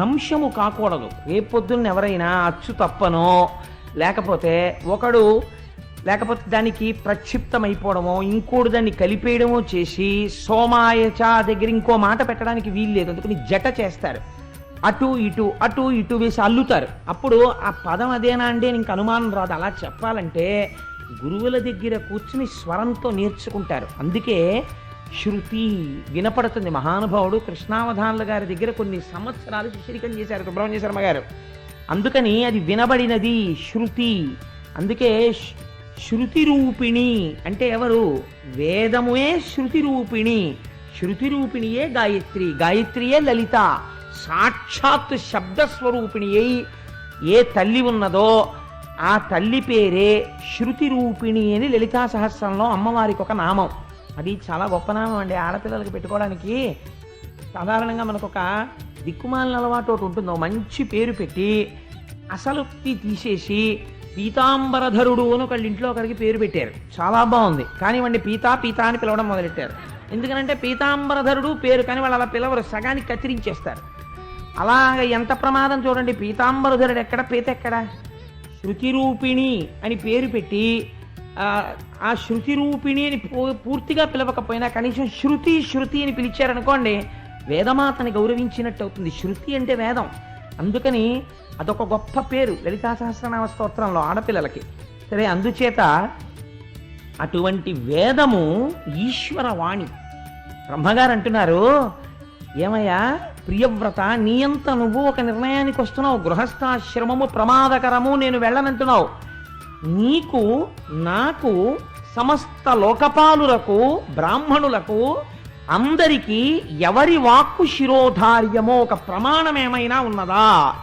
భ్రంశము కాకూడదు. రేపొద్దున్న ఎవరైనా అచ్చు తప్పనో లేకపోతే ఒకడు లేకపోతే దానికి ప్రక్షిప్తమైపోవడమో ఇంకోటి దాన్ని కలిపేయడమో చేసి సోమాయచ దగ్గర ఇంకో మాట పెట్టడానికి వీలు లేదు. అందుకని జట చేస్తారు. అటు ఇటు అటు ఇటు వేసి అల్లుతారు. అప్పుడు ఆ పదం అదేనా అంటే ఇంక అనుమానం రాదు. అలా చెప్పాలంటే గురువుల దగ్గర కూర్చుని స్వరంతో నేర్చుకుంటారు. అందుకే శృతి వినపడుతుంది. మహానుభావుడు కృష్ణావధానుల గారి దగ్గర కొన్ని సంవత్సరాలు శిష్యరికం చేశారు సుబ్రహ్మణ్య శర్మ గారు అందుకని అది వినబడినది శృతి. అందుకే శృతి రూపిణి అంటే ఎవరు? వేదముయే శృతి రూపిణి శృతి రూపిణియే గాయత్రి గాయత్రియే లలిత. సాక్షాత్ శబ్దస్వరూపిణి అయి ఏ తల్లి ఉన్నదో ఆ తల్లి పేరే శృతి రూపిణి అని లలితా సహస్రంలో అమ్మవారికి ఒక నామం. అది చాలా గొప్ప నామం అండి. ఆడపిల్లలకి పెట్టుకోవడానికి సాధారణంగా మనకు ఒక దిక్కుమాలిన అలవాటు ఒకటి ఉంటుంది. మంచి పేరు పెట్టి అసలు తీసేసి పీతాంబరధరుడు అని ఒకళ్ళ ఇంట్లో ఒకరికి పేరు పెట్టారు. చాలా బాగుంది. కానివ్వండి పీతా పీతా అని పిలవడం మొదలెట్టారు. ఎందుకనంటే పీతాంబరధరుడు పేరు కానీ వాళ్ళు అలా పిలవరు సగానికి కత్తిరించేస్తారు. అలాగ ఎంత ప్రమాదం చూడండి. పీతాంబరధరుడు ఎక్కడ పీత ఎక్కడ? శృతిరూపిణి అని పేరు పెట్టి ఆ, శృతి రూపిణి అని పూ- పూర్తిగా పిలవకపోయినా కనీసం శృతి శృతి అని పిలిచారనుకోండి వేదమాతని గౌరవించినట్టు అవుతుంది. శృతి అంటే వేదం. అందుకని అదొక గొప్ప పేరు లలితా సహస్రనామ స్తోత్రంలో ఆడపిల్లలకి. సరే అందుచేత అటువంటి వేదము ఈశ్వర వాణి బ్రహ్మగారు అంటున్నారు ఏమయ్యా ప్రియవ్రత నీ అంత నువ్వు ఒక నిర్ణయానికి వస్తున్నావు. గృహస్థాశ్రమము ప్రమాదకరము నేను వెళ్ళనంటున్నావు. నీకు నాకు సమస్త లోకపాలులకు బ్రాహ్మణులకు అందరికీ ఎవరి వాక్కు శిరోధార్యమో ఒక ప్రమాణం ఏమైనా ఉన్నదా?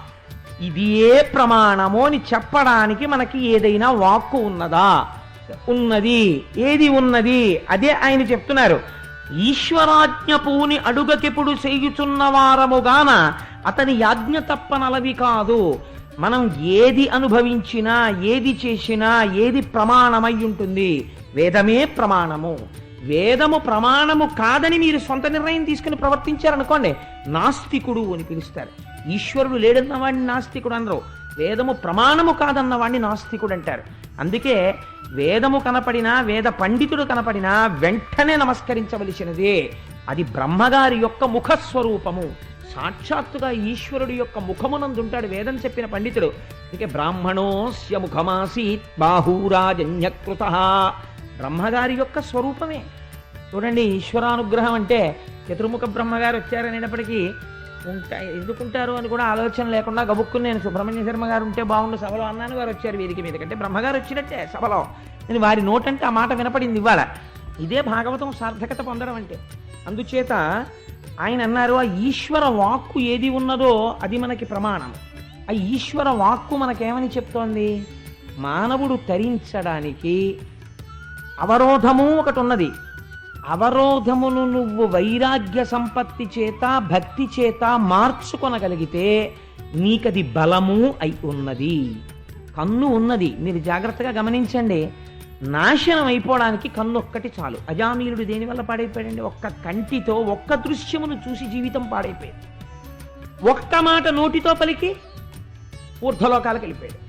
ఇది ఏ ప్రమాణమో అని చెప్పడానికి మనకి ఏదైనా వాక్కు ఉన్నదా? ఉన్నది. ఏది ఉన్నది? అదే ఆయన చెప్తున్నారు. ఈశ్వరాజ్ఞ పూని అడుగకెప్పుడు చేయుచున్న వారముగాన అతని యాజ్ఞ తప్పనలవి కాదు. మనం ఏది అనుభవించినా ఏది చేసినా ఏది ప్రమాణమై ఉంటుంది? వేదమే ప్రమాణము. వేదము ప్రమాణము కాదని మీరు సొంత నిర్ణయం తీసుకుని ప్రవర్తించారనుకోండి నాస్తికుడు అని పిలుస్తారు. ఈశ్వరుడు లేడన్న వాడిని నాస్తికుడు అనరు. వేదము ప్రమాణము కాదన్న వాడిని నాస్తికుడు అంటారు. అందుకే వేదము కనపడినా వేద పండితుడు కనపడినా వెంటనే నమస్కరించవలసినదే. అది బ్రహ్మగారి యొక్క ముఖస్వరూపము. సాక్షాత్తుగా ఈశ్వరుడు యొక్క ముఖమునందుంటాడు వేదం చెప్పిన పండితుడు. అందుకే బ్రాహ్మణోస్య ముఖమాసీత్ బాహూరాజన్యకృత. బ్రహ్మగారి యొక్క స్వరూపమే. చూడండి ఈశ్వరానుగ్రహం అంటే చతుర్ముఖ బ్రహ్మగారు వచ్చారనేటప్పటికీ ఉంటా ఎందుకుంటారు అని కూడా ఆలోచన లేకుండా గబుక్కుని నేను సుబ్రహ్మణ్య శర్మ గారు ఉంటే బాగుండు సభలో అన్నాను వారు వచ్చారు వీరికి మీద కంటే బ్రహ్మగారు వచ్చినట్టే సభలో నేను వారి నోటంటే ఆ మాట వినపడింది ఇవాళ. ఇదే భాగవతం సార్థకత పొందడం అంటే. అందుచేత ఆయన అన్నారు ఆ ఈశ్వర వాక్కు ఏది ఉన్నదో అది మనకి ప్రమాణం. ఆ ఈశ్వర వాక్కు మనకేమని చెప్తోంది? మానవుడు తరించడానికి అవరోధము ఒకటి ఉన్నది అవరోధమును నువ్వు వైరాగ్య సంపత్తి చేత భక్తి చేత మార్చుకొనగలిగితే నీకది బలము అయి ఉన్నది. కన్ను ఉన్నది. మీరు జాగ్రత్తగా గమనించండి. నాశనం అయిపోవడానికి కన్నొక్కటి చాలు. అజామీలుడు దేనివల్ల పాడైపోయాడండి? ఒక్క కంటితో ఒక్క దృశ్యమును చూసి జీవితం పాడైపోయింది. ఒక్క మాట నోటితో పలికి ఊర్ధలోకాలకు వెళ్ళిపోయాడు.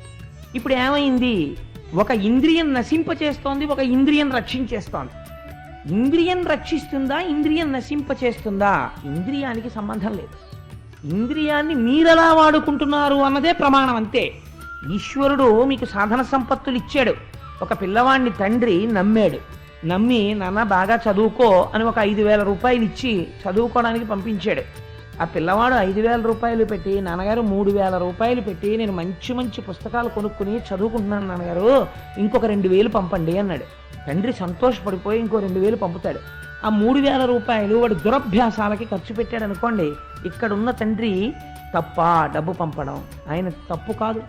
ఇప్పుడు ఏమైంది? ఒక ఇంద్రియం నశింపచేస్తోంది ఒక ఇంద్రియం రక్షించేస్తోంది. ఇంద్రియం రక్షిస్తుందా? ఇంద్రియం నశింపచేస్తుందా? ఇంద్రియానికి సంబంధం లేదు. ఇంద్రియాన్ని మీరెలా వాడుకుంటున్నారు అన్నదే ప్రమాణం అంతే. ఈశ్వరుడు మీకు సాధన సంపత్తులు ఇచ్చాడు. ఒక పిల్లవాడిని తండ్రి నమ్మాడు. నమ్మి నాన్న బాగా చదువుకో అని ఒక ఐదు వేల రూపాయలు ఇచ్చి చదువుకోవడానికి పంపించాడు. ఆ పిల్లవాడు ఐదు వేల రూపాయలు పెట్టి నాన్నగారు మూడు వేల రూపాయలు పెట్టి నేను మంచి మంచి పుస్తకాలు కొనుక్కుని చదువుకుంటున్నాను నాన్నగారు ఇంకొక రెండు వేలు పంపండి అన్నాడు. తండ్రి సంతోషపడిపోయి ఇంకో రెండు వేలు పంపుతాడు. ఆ మూడు వేల రూపాయలు వాడు దురభ్యాసాలకి ఖర్చు పెట్టాడు అనుకోండి ఇక్కడున్న తండ్రి తప్ప డబ్బు పంపడం. ఆయన తప్పు కాదు.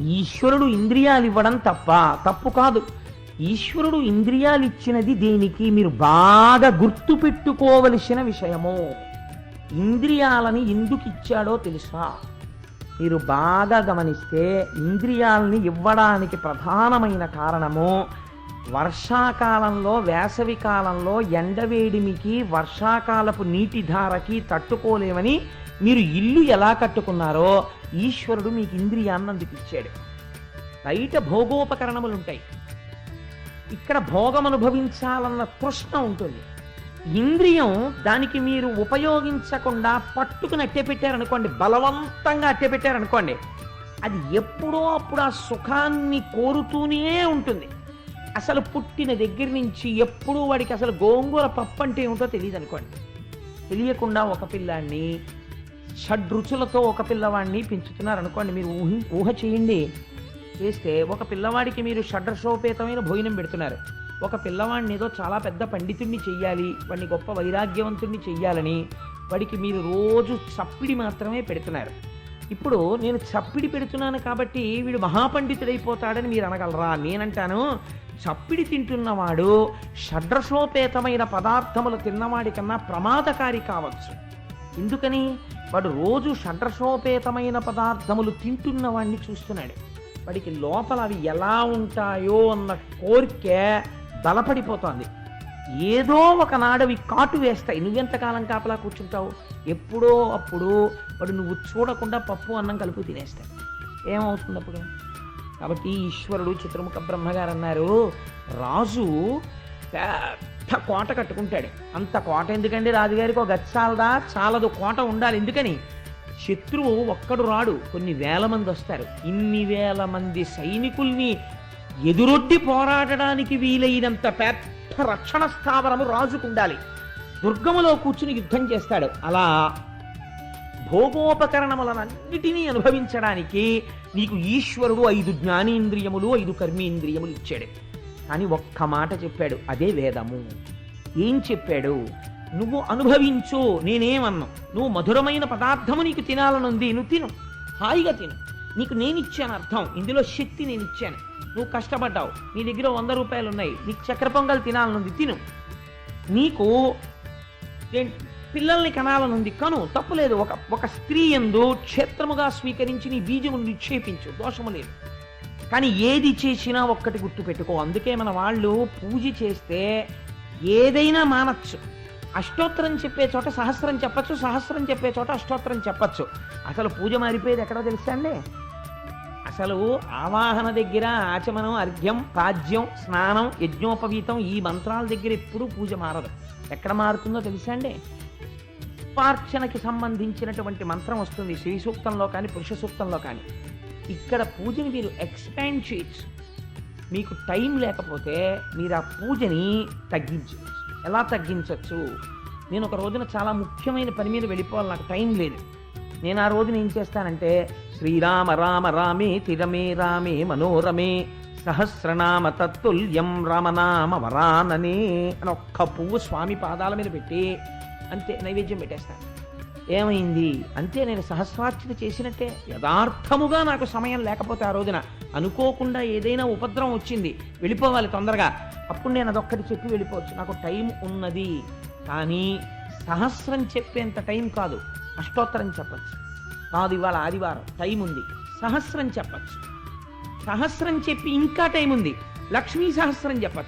ఈశ్వరుడు ఇంద్రియాలు ఇవ్వడం తప్ప తప్పు కాదు. ఈశ్వరుడు ఇంద్రియాలు ఇచ్చినది దేనికి మీరు బాగా గుర్తు పెట్టుకోవలసిన విషయము. ఇంద్రియాలని ఎందుకు ఇచ్చాడో తెలుసా? మీరు బాగా గమనిస్తే ఇంద్రియాలని ఇవ్వడానికి ప్రధానమైన కారణము వర్షాకాలంలో వేసవి కాలంలో ఎండవేడిమికి వర్షాకాలపు నీటి ధారకి తట్టుకోలేమని మీరు ఇల్లు ఎలా కట్టుకున్నారో ఈశ్వరుడు మీకు ఇంద్రియాన్ని అందుకు ఇచ్చాడు. బయట భోగోపకరణములు ఉంటాయి ఇక్కడ భోగం అనుభవించాలన్న తృష్ణ ఉంటుంది. ఇంద్రియం దానికి మీరు ఉపయోగించకుండా పట్టుకుని అట్టే పెట్టారనుకోండి బలవంతంగా అట్టే పెట్టారనుకోండి అది ఎప్పుడో అప్పుడు ఆ సుఖాన్ని కోరుతూనే ఉంటుంది. అసలు పుట్టిన దగ్గర నుంచి ఎప్పుడూ వాడికి అసలు గోంగూర పప్పు అంటే ఏమిటో తెలియదు అనుకోండి తెలియకుండా ఒక పిల్లాన్ని షడ్రుచులతో ఒక పిల్లవాడిని పెంచుతున్నారు అనుకోండి మీరు ఊహి ఊహ చేయండి. చేస్తే ఒక పిల్లవాడికి మీరు షడ్రశోపేతమైన భోజనం పెడుతున్నారు. ఒక పిల్లవాడిని ఏదో చాలా పెద్ద పండితుడిని చెయ్యాలి వాడిని గొప్ప వైరాగ్యవంతుడిని చెయ్యాలని వాడికి మీరు రోజు చప్పిడి మాత్రమే పెడుతున్నారు. ఇప్పుడు నేను చప్పిడి పెడుతున్నాను కాబట్టి వీడు మహాపండితుడైపోతాడని మీరు అనగలరా? నేనంటాను చప్పిడి తింటున్నవాడు షడ్రశోపేతమైన పదార్థములు తిన్నవాడి కన్నా ప్రమాదకారి కావచ్చు. ఎందుకని? వాడు రోజు షడ్రసోపేతమైన పదార్థములు తింటున్న వాడిని చూస్తున్నాడు. వాడికి లోపల అవి ఎలా ఉంటాయో అన్న కోరిక బలపడిపోతోంది. ఏదో ఒకనాడు అవి కాటు వేస్తాయి. నువ్వెంతకాలం కాపలా కూర్చుంటావు? ఎప్పుడో అప్పుడు వాడు నువ్వు చూడకుండా పప్పు అన్నం కలుపు తినేస్తాయి ఏమవుతుంది అప్పుడు? కాబట్టి ఈశ్వరుడు చిత్రముఖ బ్రహ్మగారు అన్నారు రాజు పెద్ద కోట కట్టుకుంటాడు. అంత కోట ఎందుకండి రాజుగారికి? ఒక గది చాలదా? చాలదు. కోట ఉండాలి. ఎందుకని? శత్రువు ఒక్కడు రాడు. కొన్ని వేల మంది వస్తారు. ఇన్ని వేల మంది సైనికుల్ని ఎదురొడ్డి పోరాడడానికి వీలైనంత పెద్ద రక్షణ స్థావరము రాజుకుండాలి. దుర్గములో కూర్చుని యుద్ధం చేస్తాడు. అలా భోగోపకరణములనన్నిటినీ అనుభవించడానికి నీకు ఈశ్వరుడు ఐదు జ్ఞానేంద్రియములు ఐదు కర్మేంద్రియములు ఇచ్చాడు. అని ఒక్క మాట చెప్పాడు. అదే వేదము. ఏం చెప్పాడు? నువ్వు అనుభవించు నేనేమన్నా. నువ్వు మధురమైన పదార్థము నీకు తినాలనుంది నువ్వు తిను. హాయిగా తిను. నీకు నేను ఇచ్చాను అర్థం. ఇందులో శక్తి నేను ఇచ్చాను నువ్వు కష్టపడ్డావు. నీ దగ్గర వంద రూపాయలు ఉన్నాయి నీకు చక్కెర పొంగల్ తినాలనుంది తిను. నీకు పిల్లల్ని కనాలనుంది కను. తప్పులేదు ఒక ఒక స్త్రీ ఎందు క్షేత్రముగా స్వీకరించి నీ బీజము నిక్షేపించు. దోషము లేదు. కానీ ఏది చేసినా ఒక్కటి గుర్తు పెట్టుకో అందుకే మన వాళ్ళు పూజ చేస్తే ఏదైనా మానచ్చు. అష్టోత్తరం చెప్పే చోట సహస్రం చెప్పచ్చు సహస్రం చెప్పే చోట అష్టోత్తరం చెప్పచ్చు. అసలు పూజ మారిపోయేది ఎక్కడో తెలుసా అండి? అసలు ఆవాహన దగ్గర ఆచమనం అర్ఘ్యం పాద్యం స్నానం యజ్ఞోపవీతం ఈ మంత్రాల దగ్గర ఎప్పుడూ పూజ మారదు. ఎక్కడ మారుతుందో తెలుసా అండి? పుష్పార్చనకి సంబంధించినటువంటి మంత్రం వస్తుంది. శ్రీ సూక్తంలో కానీ పురుష సూక్తంలో కానీ. ఇక్కడ పూజని మీరు ఎక్స్పాండ్ చేయొచ్చు. మీకు టైం లేకపోతే మీరు ఆ పూజని తగ్గించవచ్చు. ఎలా తగ్గించవచ్చు? నేను ఒక రోజున చాలా ముఖ్యమైన పని మీద వెళ్ళిపోవాలి నాకు టైం లేదు. నేను ఆ రోజున ఏం చేస్తానంటే శ్రీరామ రామ రామే తిరమే రామే మనోరమే సహస్రనామ తత్తుల్యం రామనామ వరాననే అని ఒక్క పువ్వు స్వామి పాదాల మీద పెట్టి అంతే నైవేద్యం పెట్టేస్తాను. ఏమైంది? అంతే నేను సహస్రార్చన చేసినట్టే. యథార్థముగా నాకు సమయం లేకపోతే ఆ రోజున అనుకోకుండా ఏదైనా ఉపద్రవం వచ్చింది. వెళ్ళిపోవాలి తొందరగా. అప్పుడు నేను అదొక్కటి చెప్పి వెళ్ళిపోవచ్చు. నాకు టైం ఉన్నది. కానీ సహస్రం చెప్పేంత టైం కాదు. అష్టోత్తరం చెప్పచ్చు. కాదు ఇవాళ ఆదివారం. టైం ఉంది. సహస్రం చెప్పచ్చు. సహస్రం చెప్పి ఇంకా టైం ఉంది. లక్ష్మీ సహస్రం చెప్పచ్చు.